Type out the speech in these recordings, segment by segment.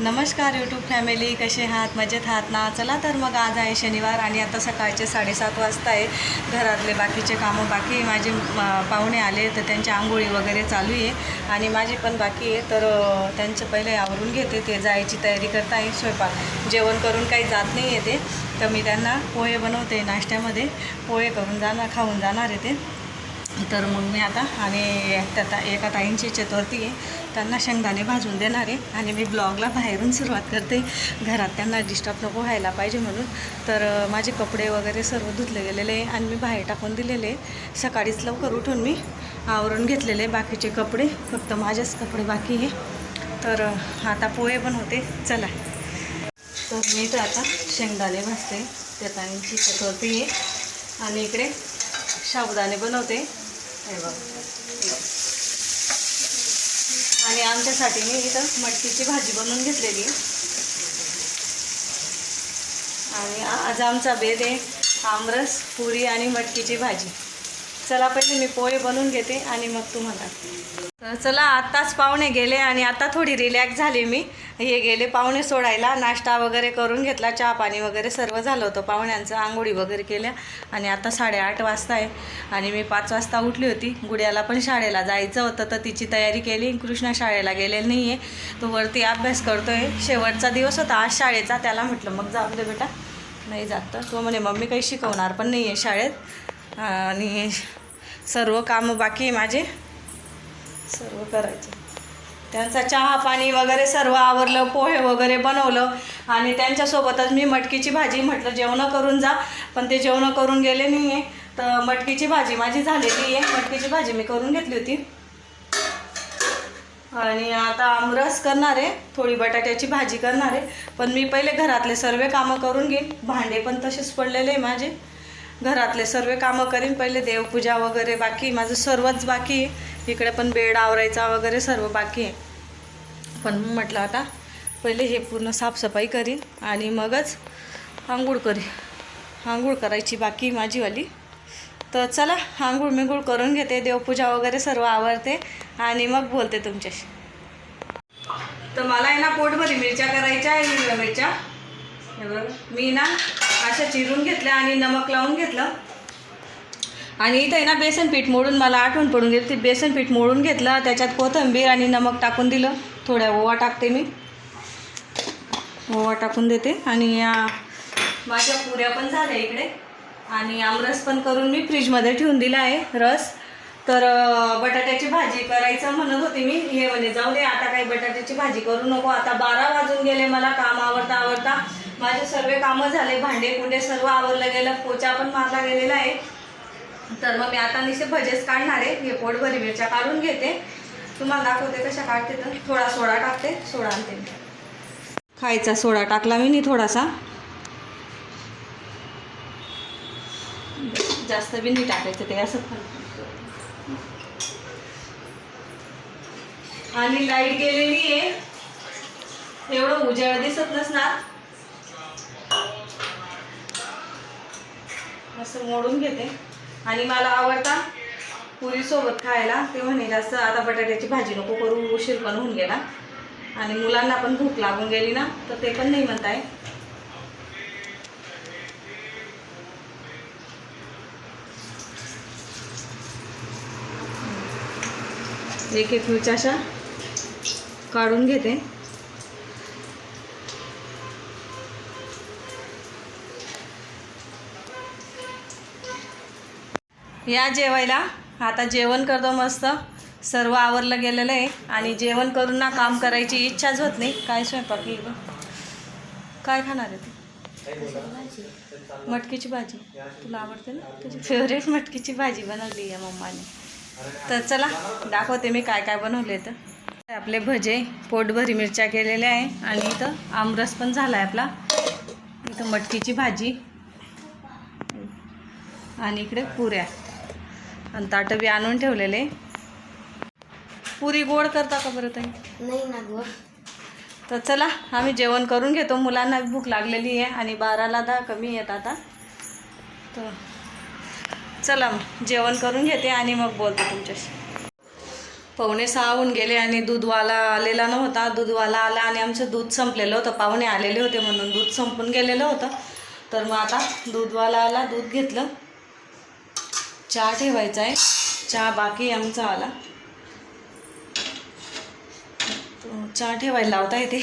नमस्कार YouTube family कसे आहात? मजेत आहात ना? चला तर मग आज आहे शनिवार आणि आता सकाळचे साडेसात वाजता आहे. घरातले बाकीचे कामं बाकी माझे पाहुणे आले तर त्यांची आंघोळी वगैरे चालू आहे. आणि माझी पण बाकी आहे. तर त्यांचे त्यांचं पहिले आवरून घेते. ते जायची तयारी करत आहे. स्वयंपाक जेवण करून काही जात नाही आहे ते. तर मी त्यांना पोहे बनवते नाश्त्यामध्ये. पोहे करून जाणार खाऊन जाणार आहे ते. तर मग मी आता आणि त्या एका ताईंची चतुर्थी आहे. त्यांना शेंगदाणे भाजून देणार आहे आणि मी ब्लॉगला बाहेरून सुरुवात करते. घरात त्यांना डिस्टर्ब नको व्हायला पाहिजे म्हणून. तर माझे कपडे वगैरे सर्व धुतले गेलेले आहे आणि मी बाहेर टाकून दिलेले सकाळीच लवकर उठून मी आवरून घेतलेले बाकीचे कपडे. फक्त माझेच कपडे बाकी आहे. तर आता पोहे बनवते चला. तर मी तर आता शेंगदाणे भाजते. त्या ताईंची चतुर्थी आहे. आणि इकडे साबुदाणे बनवते. हे बघ. आणि आमच्यासाठी मी इथं मटकीची भाजी बनवून घेतलेली. आणि आज आमचा बेद आहे आमरस पुरी आणि मटकीची भाजी. चला पहिले मी पोहे बनवून घेते आणि मग तुम्हाला चला आत्ताच पाहुणे गेले आणि आता थोडी रिलॅक्स झाली मी. हे गेले पाहुणे सोडायला. नाश्ता वगैरे करून घेतला चहा पाणी वगैरे सर्व झालं होतं. पाहुण्यांचं आंघोळी वगैरे केल्या. आणि आता साडेआठ वाजता आहे. आणि मी पाच वाजता उठली होती. गुड्याला पण शाळेला जायचं होतं तर तिची तयारी केली. कृष्णा शाळेला गेलेला नाही आहे तो वरती अभ्यास करतोय. शेवटचा दिवस होता. आज शाळेचा. त्याला म्हटलं मग जाऊ दे बेटा. नाही जात तर. तो म्हणे मम्मी काही शिकवणार पण नाही आहे शाळेत. आणि सर्व कामं बाकी आहे माझे. सर्व करायचे. त्यांचा चहा पाणी वगैरे सर्व आवरलं पोहे वगैरे बनवलं आणि त्यांच्यासोबतच मी मटकीची भाजी म्हटलं जेवणं करून जा. पण ते जेवणं करून गेले नाही आहे तर मटकीची भाजी माझी झालेली आहे. मटकीची भाजी मी करून घेतली होती. आणि आता आमरस करणार आहे. थोडी बटाट्याची भाजी करणार आहे. पण मी पहिले घरातले सर्व कामं करून घेईन. भांडे पण तसेच पडलेले आहे माझे. घरातले सर्व कामं करीन पहिले देवपूजा वगैरे बाकी माझं सर्वच बाकी आहे. इकडे पण बेड आवरायचा वगैरे सर्व बाकी आहे. पण म्हटलं आता पहिले हे पूर्ण साफसफाई करीन आणि मगच आंघोळ करीन आंघोळ करायची बाकी माझीवाली. तर चला आंघोळ मिंघोळ करून घेते देवपूजा वगैरे सर्व आवरते आणि मग बोलते तुमच्याशी. तर मला आहे ना पोटभरी मिरच्या करायच्या आहे हिरव्या मिरच्या. मी ना अशा चिरून घेतल्या आणि नमक लावून घेतलं. आणि इथं आहे ना बेसन पीठ मोडून मला आठवण पडून गेली. ती बेसन पीठ मोडून घेतलं त्याच्यात कोथिंबीर आणि नमक टाकून दिलं. थोड्या ओवा टाकते मी. ओवा टाकून देते. आणि माझ्या पुऱ्या पण झाल्या इकडे. आणि आमरस पण करून मी फ्रीजमध्ये ठेवून दिला आहे रस. तर बटाट्याची भाजी करायचं म्हणत होती मी. हे म्हणे जाऊ दे आता काही बटाट्याची भाजी करू नको. आता बारा वाजून गेले मला काम आवडता आवडता माझे सर्व कामं झाले भांडे कुंडे सर्व आवरलं गेलं पोचा पण मारला गेलेला आहे. तर मग मी आता निसे भजेच काढणार आहे. हे पोटभरी मिरच्या काढून घेते. तुम्हाला दाखवते कशा काढते तर. थोडा सोडा टाकते सोडा आणते मी. खायचा सोडा टाकला मी नी थोडासा. जास्त बी नाही टाकायचं ते असं. आणि लाइट गेलेली आहे. एवढं उजेड दिसत नसणार. असं मोडून घेते. आणि मला आवडता पुरीसोबत खायला ते म्हणे जास्त आता बटाट्याची भाजी नको करू उशीर पण होऊन गेला. आणि मुलांना पण भूक लागून गेली ना तर ते पण नाही म्हणताय. एक एक मिरच्या अशा काढून घेते. या जेवायला. आता जेवण करतो मस्त. सर्व आवरलं गेलेलं आहे. आणि जेवण करून ना काम करायची इच्छाच होत नाही. काय स्वयंपाक येईल काय खाणार आहे तू? मटकीची भाजी. तुला आवडते ना? तुझी फेवरेट मटकीची भाजी बनवली आहे मम्माने. तर चला दाखवते मी काय काय बनवले तर आपले भजे पोटभरी मिरच्या केलेल्या आहे. आणि इथं आमरस पण झाला आहे आपला. इथं मटकीची भाजी. आणि इकडे पुऱ्या. आणि ताटं बी आणून ठेवलेले. पुरी गोड करता का बरं ताई? नाही ना गो. तर चला आम्ही जेवण करून घेतो. मुलांना भूक लागलेली आहे आणि बाराला दहा कमी येत आता. तर चला मग जेवण करून घेते आणि मग बोलते तुमच्याशी. पाहुणे सहा होऊन गेले आणि दूधवाला आलेला नव्हता. दूधवाला आला आणि आमचं दूध संपलेलं होतं. पाहुणे आलेले होते म्हणून दूध संपून गेलेलं होतं. तर मग आता दूधवाला आला दूध घेतलं. चहा ठेवायचा आहे. चहा बाकी आमचा आला. तो चहा ठेवायला लावता येते.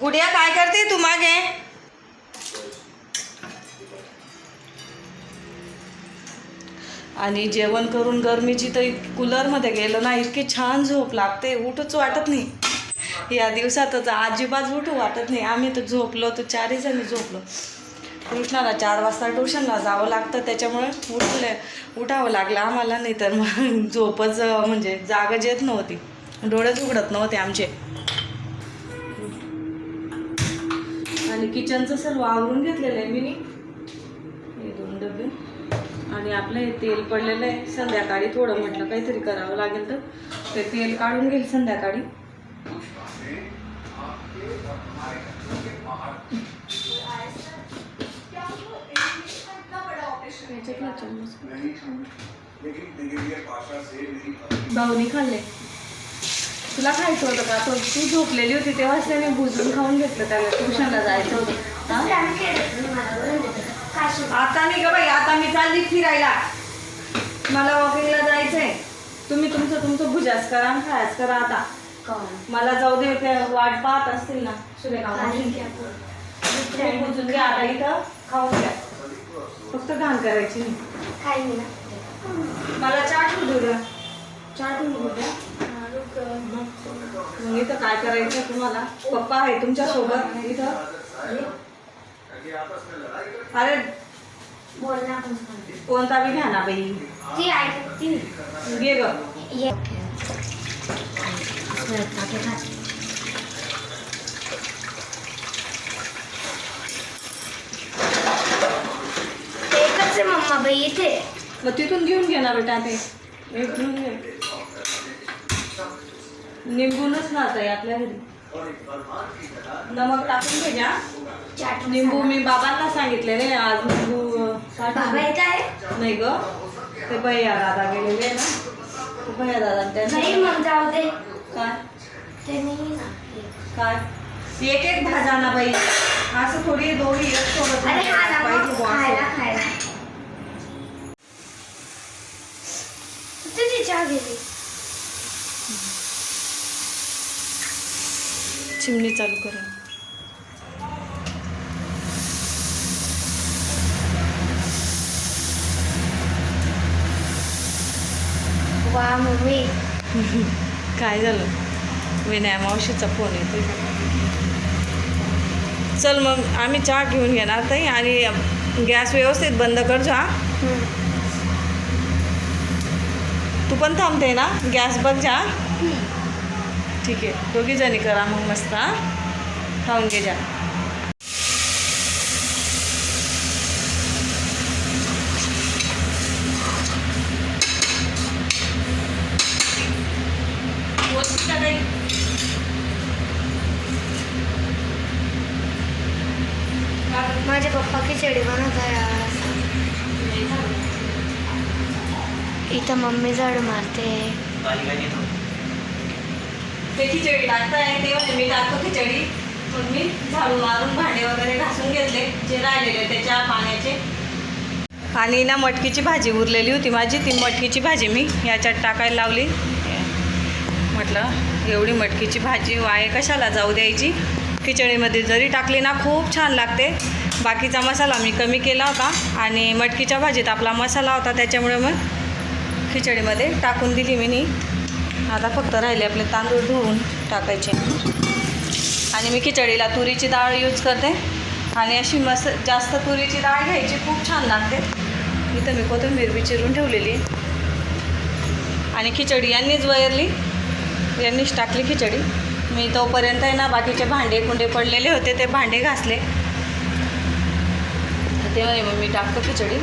गुडिया काय करते तू मागे? आणि जेवण करून गरमीची तर कूलरमध्ये गेलो ना इतकी छान झोप लागते. उठूच वाटत नाही. या दिवसातच अजिबात उठू वाटत नाही. आम्ही तर झोपलो तर चारही जणी झोपलो. कृष्णाला चार वाजता ट्युशनला जावं लागतं. त्याच्यामुळे उठले उठावं लागलं आम्हाला. नाही तर मग झोपच म्हणजे जागच येत नव्हती. डोळेच उघडत नव्हते आमचे. आणि किचनचं सर्व आवरून घेतलेलं आहे मी हे दोन डबे. आणि आपलं हे तेल पडलेलं आहे. संध्याकाळी थोडं म्हटलं काहीतरी करावं लागेल तर. ते तेल काढून घेईल संध्याकाळी. भाऊनी खाल्ले तुला खायचं होतं का? तो तू झोपलेली होती तेव्हाच त्याने भुजून खाऊन घेतलं त्याला. ट्युशनला जायचं होतं? आता नाही ग बाई आता मी चालली फिरायला. मला वॉकिंगला जायचंय. तुम्ही तुमचं तुमचं भुजास करा आणि खायच करा आता. मला जाऊ दे ते वाट पाहत असतील ना. सुरेखा भुजून घ्या आता इथं. खाऊन घ्या. फक्त घाण करायची नाही. मला चाट होऊ द्या चाट होऊ द्या मग इथं काय करायचं तुम्हाला? पप्पा आहे तुमच्यासोबत इथं. अरे कोणता बी घ्या ना बाई. घे ग एकच आहे मम्मा बाई इथे. मग तिथून घेऊन घे ना बेटा ते एक घेऊन घे. निंबूनच ना आता आपल्या घरी. नमक टाकून घे चाट निंबू मी बाबांना सांगितले रे आज निंबू बाबा आहे? नाही ग. ते भैया दादा गेलेले आहे ना. ते भैया दादा नाही त्यांना मग जाऊ दे. काय? ना. काय? एक एक भाजा ना बाई. असं थोडी दोघी एक सोबत अरे हा ना पाहिजे मग बुवा असं. खायला खायला तुझी चहा गेली चिमणी चालू करा. वा मम्मी. काय झालं? विनया मावशीचा फोन येतो चल मग आम्ही चहा घेऊन घेणार ताई आणि गॅस व्यवस्थित बंद कर जा तू पण थांबते ना? गॅस बघ जा. ठीक आहे. दोघी जणी करा मग मस्त हां? खाऊन घे जा. काही? माझे पप्पा खिचडी बनवत आहे इथं मम्मी झाड मारते. ते खिचडी टाकताय ते म्हणे मी टाकतो खिचडी. पण मी झाडू मारून भांडे वगैरे घासून घेतले जे राहिलेले त्याच्या पाण्याचे. आणि ना मटकीची भाजी उरलेली होती माझी ती मटकीची भाजी मी याच्यात टाकायला लावली. म्हटलं एवढी मटकीची भाजी वाये कशाला जाऊ द्यायची? खिचडीमध्ये जरी टाकली ना खूप छान लागते. बाकीचा मसाला मी कमी केला होता आणि मटकीच्या भाजीत आपला मसाला होता त्याच्यामुळे मग खिचडीमध्ये टाकून दिली मी नी आता फक्त राहिले आपले तांदूळ धुवून टाकायचे. आणि मी खिचडीला तुरीची डाळ यूज करते. आणि अशी मस जास्त तुरीची डाळ घ्यायची खूप छान लागते. इथं मी कोथिंबीर विचिरून ठेवलेली. आणि खिचडी यांनीच वयरली. यांनीच टाकली खिचडी. मी तोपर्यंत आहे ना बाकीचे भांडे कुंडे पडलेले होते ते भांडे घासले. ते म्हणे मग मी टाकतो खिचडी.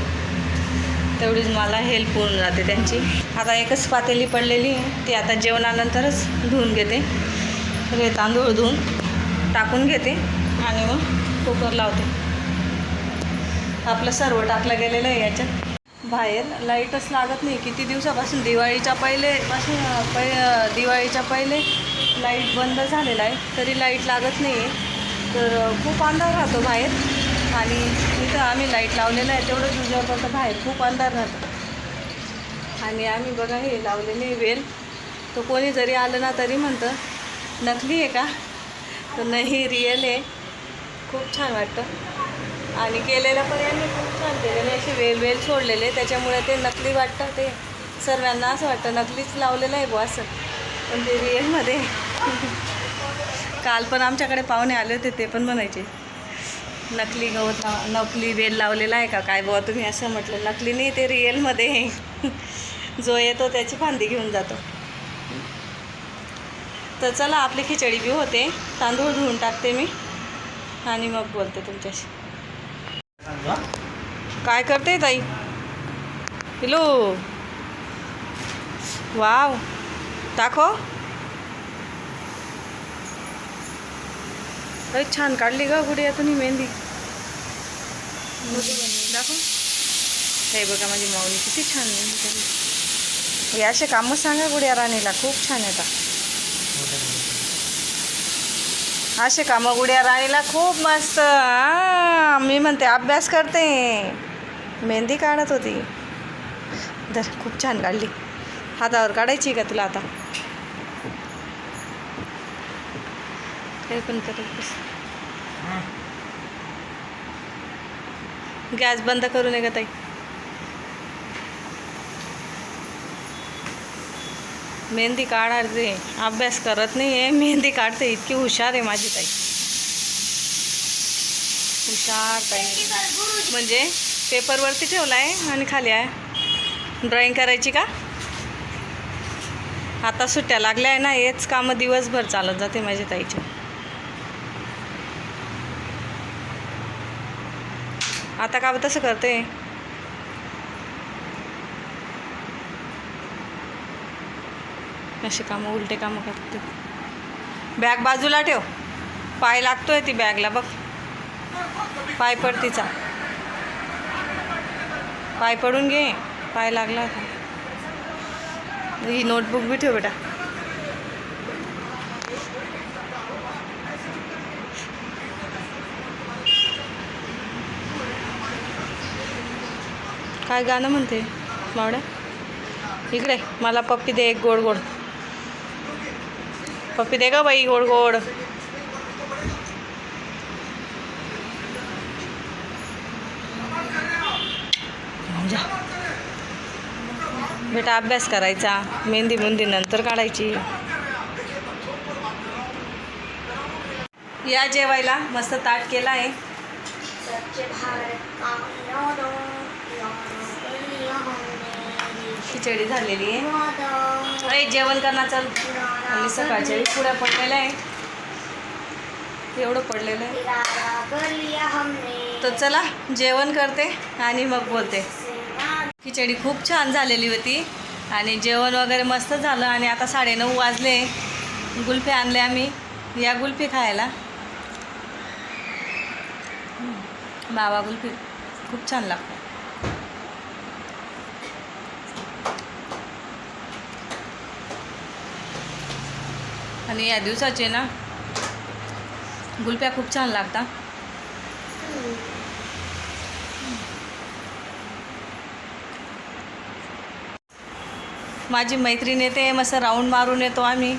तेवढीच मला हेल्प होऊन जाते त्यांची. आता एकच पातेली पडलेली आहे. ती आता जेवणानंतरच धुवून घेते. सगळे तांदूळ धुवून टाकून घेते आणि मग कुकर लावते. आपलं सर्व टाकलं गेलेलं आहे याच्यात. बाहेर लाईटच लागत नाही. किती दिवसापासून दिवाळीच्या पहिलेपासून पै दिवाळीच्या पहिले लाइट बंद झालेला आहे. तरी लाइट लागत नाही आहे तर खूप अंधार राहतो बाहेर. आणि इथं आम्ही लाइट लावलेलं आहे. तेवढंच उजेवतं तर बाहेर खूप अंधार राहतो. आणि आम्ही बघा हे लावलेले वेल. तो कोणी जरी आलं ना तरी म्हणतं नकली आहे का? तर नाही रिअल आहे. खूप छान वाटतं. आणि केलेलं पण यांनी खूप छान केलेले असे वेल वेल सोडलेले त्याच्यामुळे ते नकली वाटतं ते. सर्वांना असं वाटतं नकलीच लावलेलं आहे बुवा असं. पण ते रिअलमध्ये काल पण आमच्याकडे पाहुणे आले होते ते पण म्हणायचे नकली गवत लाव नकली वेल लावलेला आहे का? काय बुवा तुम्ही असं म्हटलं. नकली नाही ते रिअलमध्ये जो येतो त्याची फांदी घेऊन जातो. तर चला आपली खिचडी बी होते. तांदूळ धुवून टाकते मी. आणि मग बोलते तुमच्याशी. काय करते ताई? Hello wow. दाखव. अरे छान काढली ग गुडियातून तुम्ही मेहंदी. दाखव. हे बघा माझी माऊली किती छान मेहंदी काढली. हे असे कामं सांगा गुडिया राणीला खूप छान येतात असे कामं गुडिया राणीला खूप मस्त मी म्हणते अभ्यास करते. मेहंदी काढत होती. दर खूप छान काढली. हातावर काढायची का तुला आता? काही पण करत बस. गॅस बंद करू नये का ताई? मेहंदी काढते अभ्यास करत नाही आहे मेहंदी काढते इतकी हुशार आहे माझी ताई. हुशार ताई. म्हणजे पेपरवरती ठेवला आहे आणि खाली आहे. ड्रॉईंग करायची का? आता सुट्ट्या लागल्या आहे ना हेच कामं दिवसभर चालत जाते माझ्या ताईचे आता का तसं करते असे कामं उलटे कामं करते. बॅग बाजूला ठेव. पाय लागतोय ती बॅगला बघ. पाय पड तिचा. पाय पडून घे. पाय लागला ही नोटबुक बी ठेव बेटा. काय गाणं म्हणते? मावड्या इकडे मला पप्पी दे एक गोड गोड. पप्पी दे का बाई गोड गोड. बेटा अभ्यास करायचा मेहंदी मुंदी नंतर काढायची. या जेवायला मस्त ताट केला आहे. खिचडी झालेली आहे. अरे जेवण करणार चल. आणि सकाळच्या वेळी पुऱ्या पडलेल्या आहे. एवढं पडलेलं आहे. तर चला जेवण करते आणि मग बोलते. खिचडी खूप छान झालेली होती आणि जेवण वगैरे मस्त झालं आणि आता साडेनऊ वाजले. गुल्फी आणले आम्ही. या गुल्फी खायला. मावा गुल्फी. खूप छान लागतं आणि या दिवसाचे ना गुलप्या खूप छान लागतात. माझी मैत्रीण येते मस्त राऊंड मारून येतो आम्ही.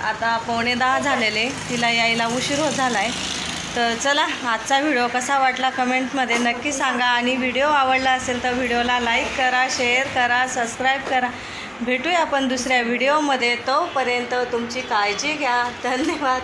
आता पावणे दहा झालेले. तिला यायला उशीर होत झाला आहे तर चला आजचा व्हिडिओ कसा वाटला कमेंटमध्ये नक्की सांगा. आणि व्हिडिओ आवडला असेल तर व्हिडिओला लाईक करा शेअर करा सबस्क्राईब करा. भेटूया आपण दुसऱ्या व्हिडिओमध्ये. तोपर्यंत तुमची काळजी घ्या. धन्यवाद.